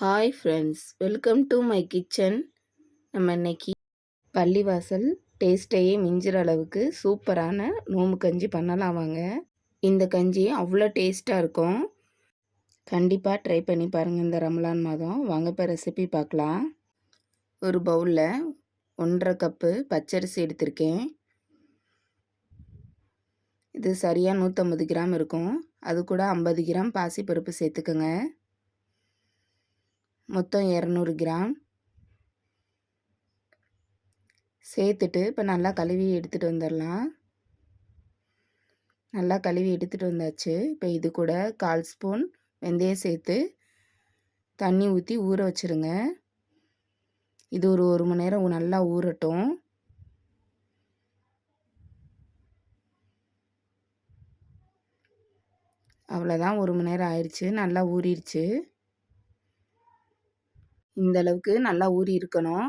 Hi friends welcome to my kitchen நம்ம இன்னைக்கு பள்ளிவாசல் டேஸ்ட்டையே மிஞ்சிற அளவுக்கு சூப்பரான நோம்பு கஞ்சி பண்ணலாம் வாங்க. இந்த கஞ்சி அவ்வளோ டேஸ்ட்டாக இருக்கும். கண்டிப்பாக ட்ரை பண்ணி பாருங்கள் இந்த ரமலான் மாதம். வாங்க இப்போ ரெசிபி பார்க்கலாம். ஒரு பவுலில் ஒன்றரை கப்பு பச்சரிசி எடுத்திருக்கேன். இது சரியாக நூற்றம்பது கிராம் இருக்கும். அது கூட ஐம்பது கிராம் பாசிப்பருப்பு சேர்த்துக்கோங்க. மொத்தம் இரநூறு கிராம். சேர்த்துட்டு இப்போ நல்லா கழுவி எடுத்துகிட்டு வந்துடலாம். நல்லா கழுவி எடுத்துகிட்டு வந்தாச்சு. இப்போ இது கூட கால் ஸ்பூன் வெந்தயம் சேர்த்து தண்ணி ஊற்றி ஊற வச்சுருங்க. இது ஒரு ஒரு மணி நேரம் நல்லா ஊறட்டும். அவ்வளோதான் ஒரு மணி நேரம் ஆயிடுச்சு நல்லா ஊறிடுச்சு இந்த அளவுக்கு நல்லா ஊறி இருக்கணும்.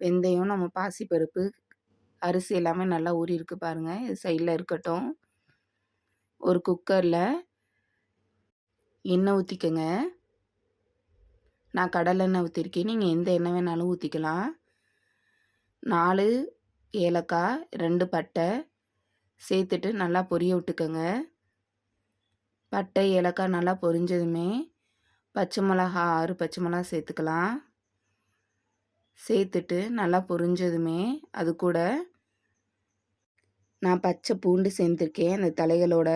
வெந்தயம் நம்ம பாசிப்பருப்பு அரிசி எல்லாமே நல்லா ஊறி இருக்கு பாருங்கள் இது சைடில் இருக்கட்டும். ஒரு குக்கரில் எண்ணெய் ஊற்றிக்கங்க நான் கடலெண்ணெய் ஊற்றிருக்கேன் நீங்கள் எந்த எண்ணெய் வேணாலும் ஊற்றிக்கலாம் நாலு ஏலக்காய் ரெண்டு பட்டை சேர்த்துட்டு நல்லா பொரிய விட்டுக்கோங்க. பட்டை ஏலக்காய் நல்லா பொரிஞ்சதுமே பச்சை மிளகா ஆறு பச்சை மிளகா சேர்த்துக்கலாம். சேர்த்துட்டு நல்லா பொரிஞ்சதுமே அது கூட நான் பச்சை பூண்டு சேர்த்துருக்கேன். அந்த தலைகளோட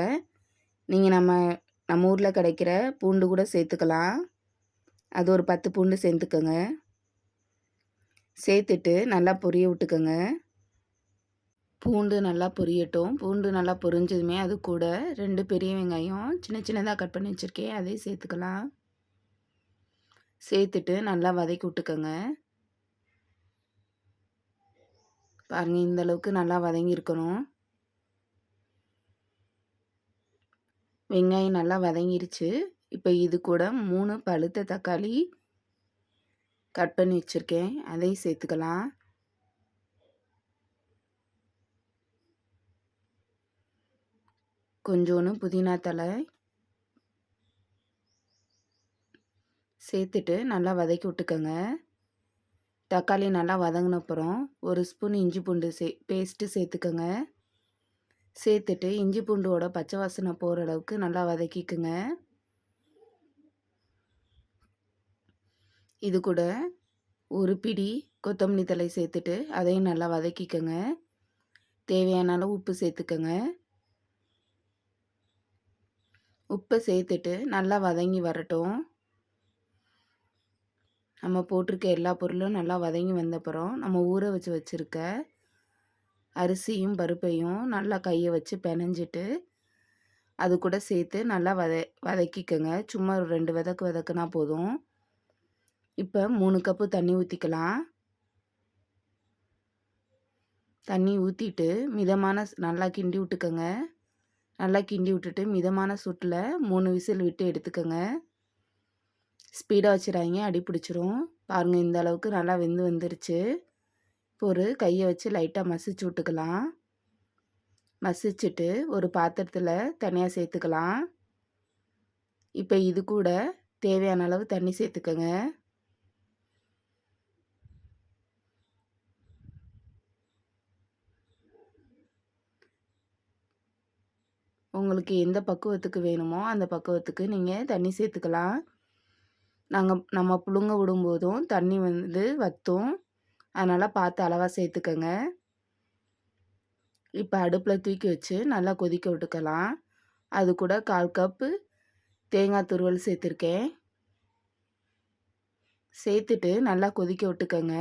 நீங்கள் நம்ம நம்ம ஊரில் கிடைக்கிற பூண்டு கூட சேர்த்துக்கலாம். அது ஒரு பத்து பூண்டு சேர்த்துக்கோங்க. சேர்த்துட்டு நல்லா பொரிய விட்டுக்கோங்க. பூண்டு நல்லா பொரியட்டும். பூண்டு நல்லா பொரிஞ்சதுமே அது கூட ரெண்டு பெரிய வெங்காயம் சின்ன சின்னதாக கட் பண்ணி வச்சுருக்கேன். அதையும் சேர்த்துக்கலாம். சேர்த்துட்டு நல்லா வதக்கி விட்டுக்கோங்க. பாருங்கள் இந்த அளவுக்கு நல்லா வதங்கியிருக்கணும் வெங்காயம் நல்லா வதங்கிருச்சு. இப்போ இது கூட மூணு பழுத்த தக்காளி கட் பண்ணி வச்சுருக்கேன். அதையும் சேர்த்துக்கலாம். கொஞ்சோண்டு புதினா தலை சேர்த்துட்டு நல்லா வதக்கி விட்டுக்கோங்க. தக்காளி நல்லா வதங்கினப்புறம் ஒரு ஸ்பூன் இஞ்சி பூண்டு சே பேஸ்ட்டு சேர்த்துக்கோங்க. சேர்த்துட்டு இஞ்சி பூண்டோட பச்சை வாசனை போகிற அளவுக்கு நல்லா வதக்கிக்குங்க. இது கூட ஒரு பிடி கொத்தமல்லி தலை சேர்த்துட்டு அதையும் நல்லா வதக்கிக்கோங்க. தேவையான அளவு உப்பு சேர்த்துக்கோங்க. உப்பை சேர்த்துட்டு நல்லா வதங்கி வரட்டும். நம்ம போட்டிருக்க எல்லா பொருளும் நல்லா வதங்கி வந்தப்புறம் நம்ம ஊற வச்சு வச்சுருக்க அரிசியும் பருப்பையும் நல்லா கையை வச்சு பிணைஞ்சிட்டு அது கூட சேர்த்து நல்லா வத வதக்கிக்கோங்க. சும்மா ஒரு ரெண்டு விதக்கு வதக்குனா போதும். இப்போ மூணு கப்பு தண்ணி ஊற்றிக்கலாம் தண்ணி ஊற்றிட்டு மிதமான நல்லா கிண்டி விட்டுக்கோங்க. நல்லா கிண்டி விட்டுட்டு மிதமான சூட்டில் மூணு விசில் விட்டு எடுத்துக்கோங்க. ஸ்பீடாக வச்சிடாதீங்க. அடி பிடிச்சிரும். பாருங்கள் இந்த அளவுக்கு நல்லா வெந்து வந்துருச்சு. இப்போ ஒரு கையை வச்சு லைட்டாக மசிச்சு விட்டுக்கலாம். மசிச்சுட்டு ஒரு பாத்திரத்தில் தனியாக சேர்த்துக்கலாம். இப்போ இது கூட தேவையான அளவு தண்ணி சேர்த்துக்கோங்க. உங்களுக்கு எந்த பக்குவத்துக்கு வேணுமோ அந்த பக்குவத்துக்கு நீங்கள் தண்ணி சேர்த்துக்கலாம். நாங்கள் நம்ம புழுங்க விடும்போதும் தண்ணி வந்து வற்றும் அதனால் பார்த்து அளவாக சேர்த்துக்கங்க இப்போ அடுப்பில் தூக்கி வச்சு நல்லா கொதிக்க விட்டுக்கலாம். அது கூட கால் கப்பு தேங்காய் துருவல் சேர்த்துருக்கேன் சேர்த்துட்டு நல்லா கொதிக்க விட்டுக்கோங்க.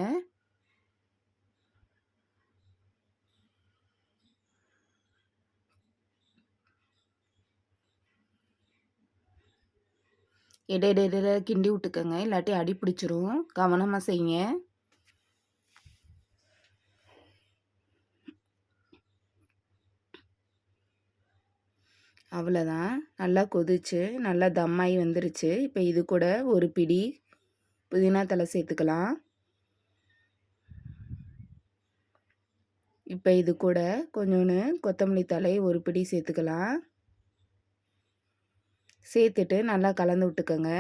இடையிடையில கிண்டி விட்டுக்கோங்க. இல்லாட்டி அடி பிடிச்சிரும். கவனமாக செய்யுங்க. அவ்வளோதான். நல்லா கொதிச்சு நல்லா தம்மாயி வந்துருச்சு. இப்போ இது கூட ஒரு பிடி புதினா தலை சேர்த்துக்கலாம். இப்போ இது கூட கொஞ்சோன்னு கொத்தமல்லி தலை ஒரு பிடி சேர்த்துக்கலாம். சேர்த்துட்டு நல்லா கலந்து விட்டுக்கோங்க.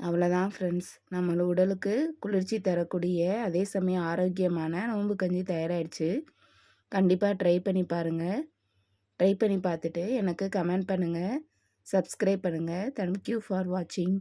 அவ்வளோதான் ஃப்ரெண்ட்ஸ் நம்மளோட உடலுக்கு குளிர்ச்சி தரக்கூடிய அதே சமயம் ஆரோக்கியமான நோம்பு கஞ்சி தயாராகிடுச்சு கண்டிப்பாக ட்ரை பண்ணி பாருங்கள் ட்ரை பண்ணி பார்த்துட்டு எனக்கு கமெண்ட் பண்ணுங்கள் சப்ஸ்கிரைப் பண்ணுங்கள் தேங்க்யூ ஃபார் வாட்சிங்